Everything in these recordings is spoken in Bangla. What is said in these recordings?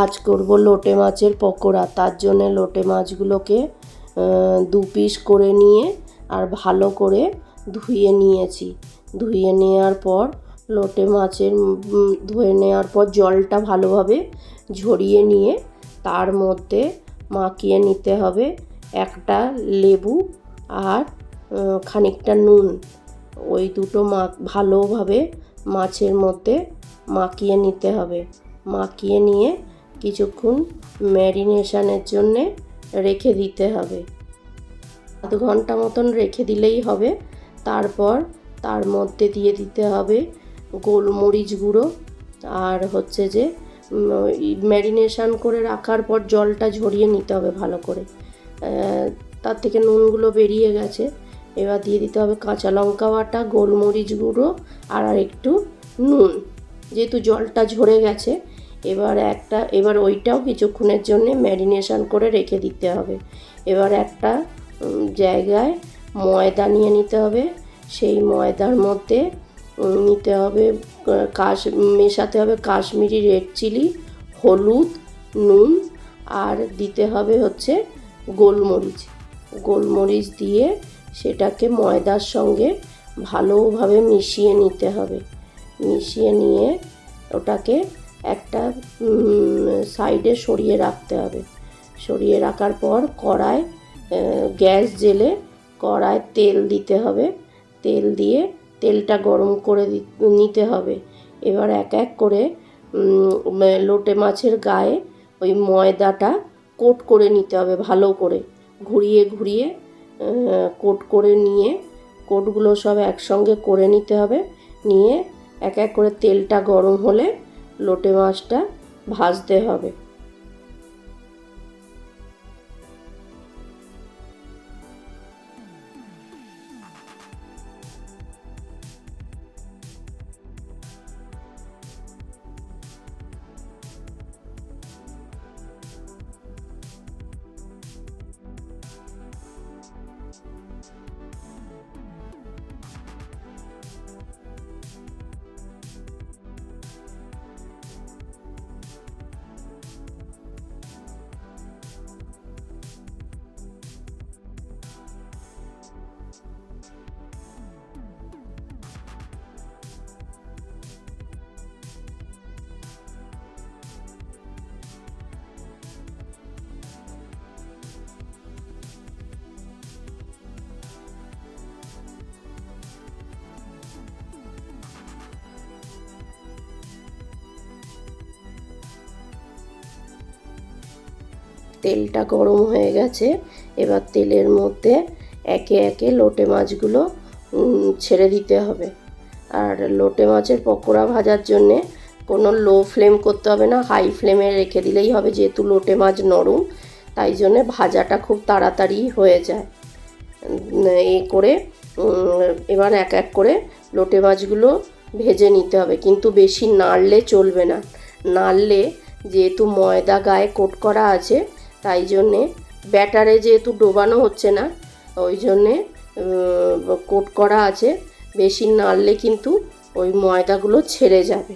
আজ করব লোটে মাছের পকোড়া। তার জন্য লোটে মাছগুলোকে দু পিস করে নিয়ে আর ভালো করে ধুয়ে নিয়েছি। ধুয়ে নেওয়ার পর, লোটে মাছের ধুয়ে নেওয়ার পর জলটা ভালোভাবে ঝরিয়ে নিয়ে তার মধ্যে মাখিয়ে নিতে হবে একটা লেবু আর খানিকটা নুন। ওই দুটো মা ভালোভাবে মাছের মধ্যে মাখিয়ে নিতে হবে। মাখিয়ে নিয়ে কিছুক্ষণ ম্যারিনেশনের জন্যে রেখে দিতে হবে। আধ ঘণ্টা মতন রেখে দিলেই হবে। তারপর তার মধ্যে দিয়ে দিতে হবে গোলমরিচ গুঁড়ো আর হচ্ছে যে ম্যারিনেশন করে রাখার পর জলটা ঝরিয়ে নিতে হবে ভালো করে। তার থেকে নুনগুলো বেরিয়ে গেছে। এবার দিয়ে দিতে হবে কাঁচা লঙ্কা বাটা, গোলমরিচ গুঁড়ো আর আর একটু নুন। যেহেতু জলটা ঝরে গেছে এবার একটা, এবার ওইটাও কিছুক্ষণের জন্য ম্যারিনেশন করে রেখে দিতে হবে। এবার একটা জায়গায় ময়দা নিয়ে নিতে হবে। সেই ময়দার মধ্যে নিতে হবে কাশ, মেশাতে হবে কাশ্মীরি রেড চিলি, হলুদ, নুন, আর দিতে হবে হচ্ছে গোলমরিচ। গোলমরিচ দিয়ে সেটাকে ময়দার সঙ্গে ভালোভাবে মিশিয়ে নিতে হবে। মিশিয়ে নিয়ে ওটাকে একটা সাইডে সরিয়ে রাখতে হবে। সরিয়ে রাখার পর কড়ায় গ্যাস জেলে কড়ায় তেল দিতে হবে। তেল দিয়ে তেলটা গরম করে নিতে হবে। এবার এক এক করে লোটে মাছের গায়ে ওই ময়দাটা কোট করে নিতে হবে ভালো করে। ঘুরিয়ে ঘুরিয়ে কোট করে নিয়ে কোটগুলো সব একসঙ্গে করে নিতে হবে। নিয়ে এক এক করে তেলটা গরম হলে লোটে মাছটা ভাজতে হবে। তেলটা গরম হয়ে গেছে। এবার তেলের মধ্যে একে একে লোটে মাছগুলো ছেড়ে দিতে হবে। আর লোটে মাছের পকোড়া ভাজার জন্যে কোনো লো ফ্লেম করতে হবে না, হাই ফ্লেমে রেখে দিলেই হবে, যেহেতু লোটে মাছ নরম, তাই জন্যে ভাজাটা খুব তাড়াতাড়ি হয়ে যায়। এ করে এবার এক এক করে লোটে মাছগুলো ভেজে নিতে হবে। কিন্তু বেশি নাড়লে চলবে না। নাড়লে যেহেতু ময়দা গায়ে কোট করা আছে তাই জন্যে ব্যাটারে যেহেতু ডোবানো হচ্ছে না, ওই জন্যে কোট করা আছে, বেশি নাড়লে কিন্তু ওই ময়দাগুলো ছেড়ে যাবে।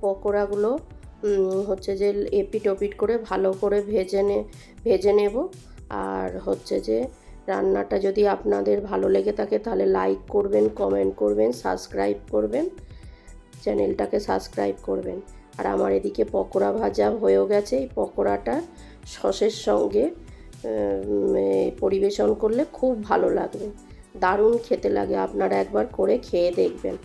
পকোড়াগুলো হচ্ছে যে এপিট ওপিট করে ভালো করে ভেজে নে, ভেজে নেব। আর হচ্ছে যে রান্নাটা যদি আপনাদের ভালো লেগে থাকে তাহলে লাইক করবেন কমেন্ট করবেন সাবস্ক্রাইব করবেন, চ্যানেলটাকে সাবস্ক্রাইব করবেন। আর আমার এদিকে পকোড়া ভাজা হয়েও গেছে। এই পকোড়াটা সসের সঙ্গে পরিবেশন করলে খুব ভালো লাগবে। দারুণ খেতে লাগে। আপনারা একবার করে খেয়ে দেখবেন।